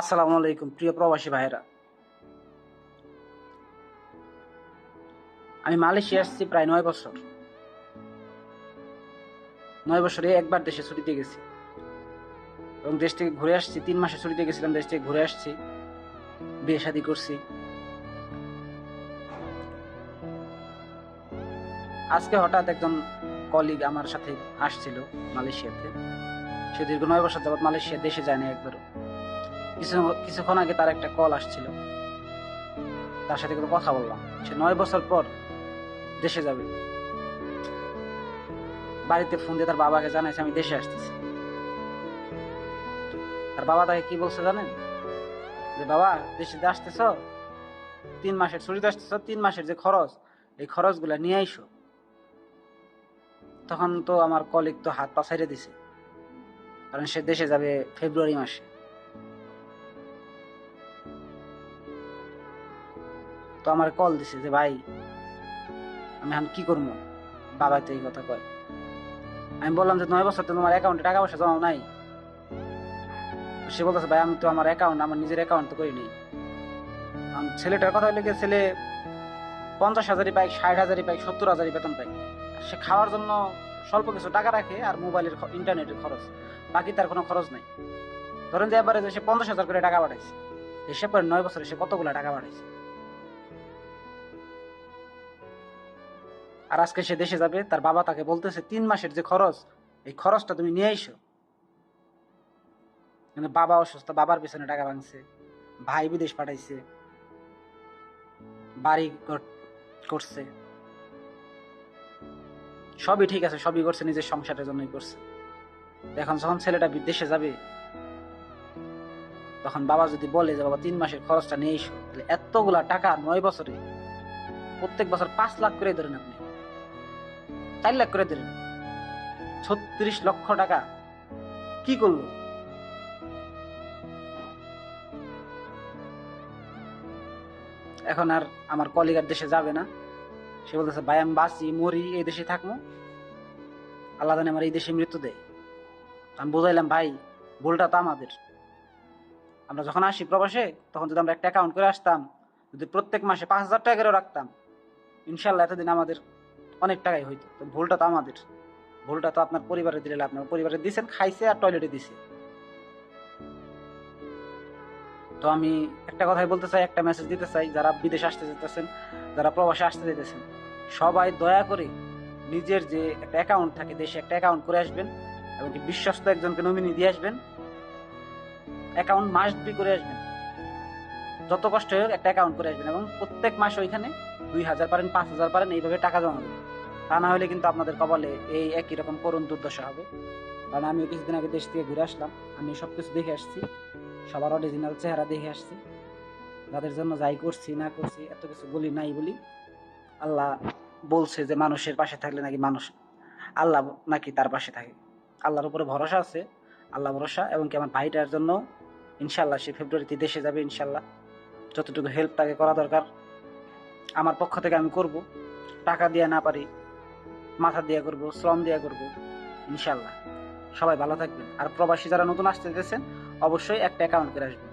আসসালামু আলাইকুম, প্রিয় প্রবাসী ভাইরা আমি মালয়েশিয়া আসছি প্রায় নয় বছর। নয় বছরে একবার দেশে ছুটিতে গেছি। এবং দেশ থেকে ঘুরে আসছি, তিন মাসে ছুটিতে গেছিলাম, দেশ থেকে ঘুরে আসছি, বিয়ে শাদি করছি। আজকে হঠাৎ একজন কলিগ আমার সাথে আসছিল মালয়েশিয়াতে। সে দীর্ঘ নয় বছর যাবৎ মালয়েশিয়া দেশে যায় না একবারও। কিছু কিছুক্ষণ আগে তার একটা কল আসছিল। তার সাথে কিন্তু কথা বললাম। সে নয় বছর পর দেশে যাবে। বাড়িতে ফোন দিয়ে তার বাবাকে জানাইছে, আমি দেশে আসতেছি। তার বাবা তাকে কি বলছে জানেন? যে, বাবা, দেশে আসতেছ? তিন মাসের ছুটিতে আসতেছ? তিন মাসের যে খরচ, এই খরচগুলা নিয়ে আইসো। তখন তো আমার কলিগ তো হাত পা ছাইড়ে দিছে। কারণ সে দেশে যাবে ফেব্রুয়ারি মাসে। তো আমার কল দিছে যে, ভাই, আমি এখন কি করব? বাবা তো এই কথা কয়। আমি বললাম যে, নয় বছর তো তোমার অ্যাকাউন্টে টাকা পয়সা জমা নাই। সে বলতেছে, ভাই, আমি তো আমার অ্যাকাউন্ট আমার নিজের অ্যাকাউন্ট তো করিনি আমি ছেলেটার কথা হলে ছেলে পঞ্চাশ হাজারই পাই ষাট হাজারই পাই সত্তর হাজারই বেতন পাই সে খাওয়ার জন্য স্বল্প কিছু টাকা রাখে আর মোবাইলের ইন্টারনেটের খরচ। বাকি তার কোনো খরচ নাই। ধরেন যে এবারে সে পঞ্চাশ হাজার করে টাকা পাঠাইছে হিসাব করে নয় বছরে সে কতগুলো টাকা পাঠাইছে? আর আজকে সে দেশে যাবে, তার বাবা তাকে বলতেছে, তিন মাসের যে খরচ, এই খরচটা তুমি নিয়ে আইসো। কিন্তু বাবা অসুস্থ, বাবার পিছনে টাকা ভাঙছে, ভাই বিদেশ পাঠাইছে, বাড়ি করছে। সবই ঠিক আছে, সবই করছে, নিজের সংসারের জন্যই করছে। এখন যখন ছেলেটা বিদেশে যাবে, তখন বাবা যদি বলে যে, বাবা, তিন মাসের খরচটা নিয়ে এসো তাহলে এতগুলা টাকা নয় বছরে, প্রত্যেক বছর পাঁচ লাখ করে ধরেন আপনি। চার লাখ করে দিলেন। ছত্রিশ লক্ষ টাকা। কি করল? এখন আর আমার কলিগার দেশে যাবে না। সে বলতেছে, ভাই, আমি মরি, এই দেশে থাকব। আল্লাহ আমার এই দেশে মৃত্যু দেয়। আমি বুঝাইলাম, ভাই, ভুলটা তো আমাদের। আমরা যখন আসি প্রবাসে, তখন যদি আমরা একটা অ্যাকাউন্ট করে আসতাম, যদি প্রত্যেক মাসে পাঁচ হাজার টাকা করে রাখতাম ইনশাল্লাহ এতদিন আমাদের অনেক টাকাই হইতো। তো ভুলটা তো আমাদের। ভুলটা তো আপনার পরিবারে দিলে আপনার পরিবারে দিছেন, খাইছে আর টয়লেটে দিছে। তো আমি একটা কথাই বলতে চাই, একটা মেসেজ দিতে চাই। যারা বিদেশে আসতে যেতেছেন, যারা প্রবাসে আসতে যেতেছেন, সবাই দয়া করে নিজের যে একটা অ্যাকাউন্ট থাকে, দেশে একটা অ্যাকাউন্ট করে আসবেন এবং কি বিশ্বস্ত একজনকে নমিনি দিয়ে আসবেন। অ্যাকাউন্ট মাস বি করে আসবেন। যত কষ্ট হোক একটা অ্যাকাউন্ট করে আসবেন এবং প্রত্যেক মাস ওইখানে দুই হাজার পারেন, পাঁচ হাজার পারেন, এইভাবে টাকা জমা দেবেন। তা না হলে কিন্তু আপনাদের কপালে এই একই রকম করুণ দুর্দশা হবে। কারণ আমি কিছুদিন আগে দেশ থেকে ঘুরে আসলাম। আমি সব কিছু দেখে আসছি। সবার অরিজিনাল চেহারা দেখে আসছি। যাদের জন্য যাই করছি, না করছি, এত কিছু বলি, নাই বলি, আল্লাহ বলছে যে মানুষের পাশে থাকলে নাকি মানুষ, আল্লাহ নাকি তার পাশে থাকে। আল্লাহর উপরে ভরসা আছে, আল্লাহ ভরসা, এবং কি আমার ভাইটার জন্য ইনশাল্লাহ সে ফেব্রুয়ারিতে দেশে যাবে ইনশাল্লাহ যতটুকু হেল্প তাকে করা দরকার। আমার পক্ষ থেকে আমি করব। টাকা দিয়ে না পারি মাথা দিয়ে করব, শ্রম দিয়ে করব ইনশাল্লাহ সবাই ভালো থাকবেন। আর প্রবাসী যারা নতুন আসতে চাইছেন অবশ্যই একটা অ্যাকাউন্ট করে আসবেন।